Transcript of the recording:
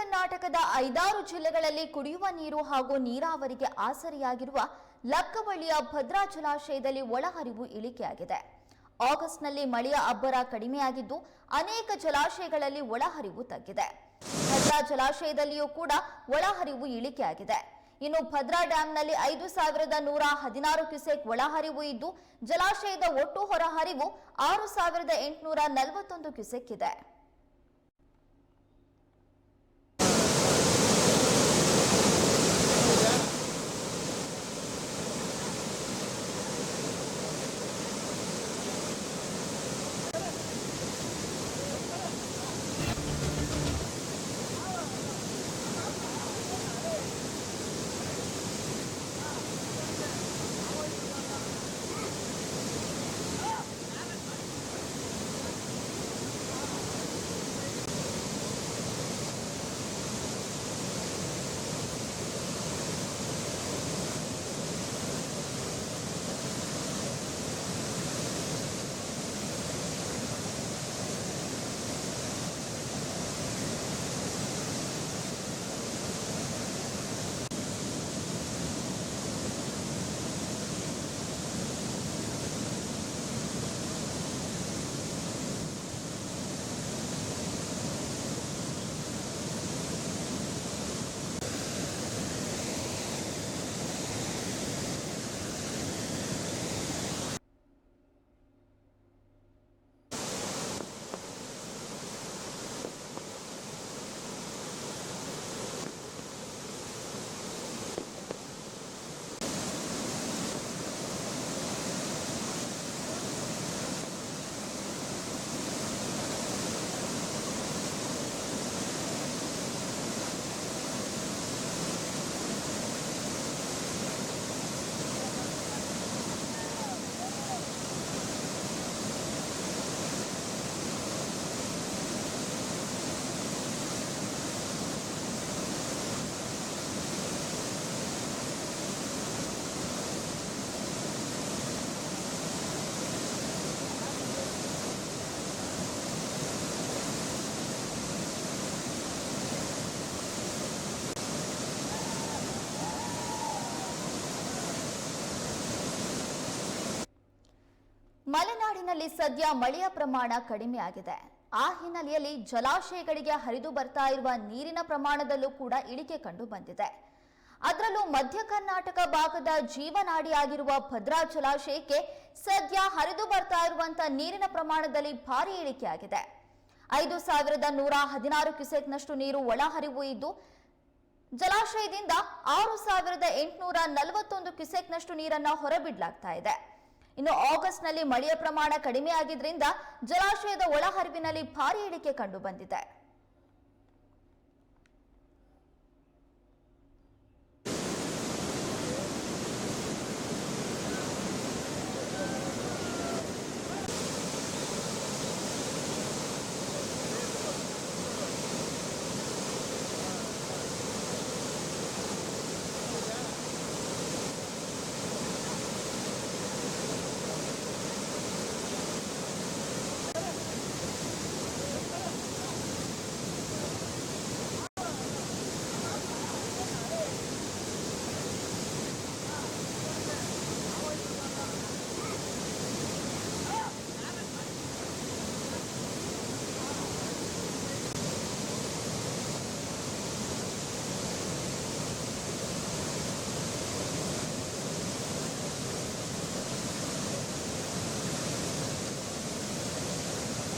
ಕರ್ನಾಟಕದ ಐದಾರು ಜಿಲ್ಲೆಗಳಲ್ಲಿ ಕುಡಿಯುವ ನೀರು ಹಾಗೂ ನೀರಾವರಿಗೆ ಆಸರಿಯಾಗಿರುವ ಲಕ್ಕವಳ್ಳಿಯ ಭದ್ರಾ ಜಲಾಶಯದಲ್ಲಿ ಒಳಹರಿವು ಇಳಿಕೆಯಾಗಿದೆ. ಆಗಸ್ಟ್ನಲ್ಲಿ ಮಳೆಯ ಅಬ್ಬರ ಕಡಿಮೆಯಾಗಿದ್ದು, ಅನೇಕ ಜಲಾಶಯಗಳಲ್ಲಿ ಒಳಹರಿವು ತಗ್ಗಿದೆ. ಭದ್ರಾ ಜಲಾಶಯದಲ್ಲಿಯೂ ಕೂಡ ಒಳಹರಿವು ಇಳಿಕೆಯಾಗಿದೆ. ಇನ್ನು ಭದ್ರಾ ಡ್ಯಾಂನಲ್ಲಿ ಐದು ಸಾವಿರದ ನೂರ ಹದಿನಾರು ಕ್ಯೂಸೆಕ್ ಒಳಹರಿವು ಇದ್ದು, ಜಲಾಶಯದ ಒಟ್ಟು ಹೊರಹರಿವು ಆರು ಸಾವಿರದ ಎಂಟುನೂರ ನಲವತ್ತೊಂದು ಕ್ಯೂಸೆಕ್ ಇದೆ. ಮಲೆನಾಡಿನಲ್ಲಿ ಸದ್ಯ ಮಳೆಯ ಪ್ರಮಾಣ ಕಡಿಮೆಯಾಗಿದೆ ಆ ಹಿನ್ನೆಲೆಯಲ್ಲಿ ಜಲಾಶಯಗಳಿಗೆ ಹರಿದು ಬರ್ತಾ ಇರುವ ನೀರಿನ ಪ್ರಮಾಣದಲ್ಲೂ ಕೂಡ ಇಳಿಕೆ ಕಂಡು ಬಂದಿದೆ. ಅದರಲ್ಲೂ ಮಧ್ಯ ಕರ್ನಾಟಕ ಭಾಗದ ಜೀವನಾಡಿಯಾಗಿರುವ ಭದ್ರಾ ಜಲಾಶಯಕ್ಕೆ ಸದ್ಯ ಹರಿದು ಬರ್ತಾ ಇರುವಂತಹ ನೀರಿನ ಪ್ರಮಾಣದಲ್ಲಿ ಭಾರಿ ಇಳಿಕೆಯಾಗಿದೆ ಐದು ಸಾವಿರದ ನೂರ ಹದಿನಾರು ಕ್ಯೂಸೆಕ್ನಷ್ಟು ನೀರು ಒಳಹರಿವು ಇದ್ದು, ಜಲಾಶಯದಿಂದ ಆರು ಸಾವಿರದ ಎಂಟುನೂರ ನಲವತ್ತೊಂದು ಕ್ಯೂಸೆಕ್ನಷ್ಟು ನೀರನ್ನ ಹೊರಬಿಡಲಾಗ್ತಾ ಇದೆ. ಇನ್ನು ಆಗಸ್ಟ್ನಲ್ಲಿ ಮಳೆಯ ಪ್ರಮಾಣ ಕಡಿಮೆಯಾಗಿದ್ದರಿಂದ ಜಲಾಶಯದ ಒಳಹರಿವಿನಲ್ಲಿ ಭಾರಿ ಇಳಿಕೆ ಕಂಡು ಬಂದಿದೆ.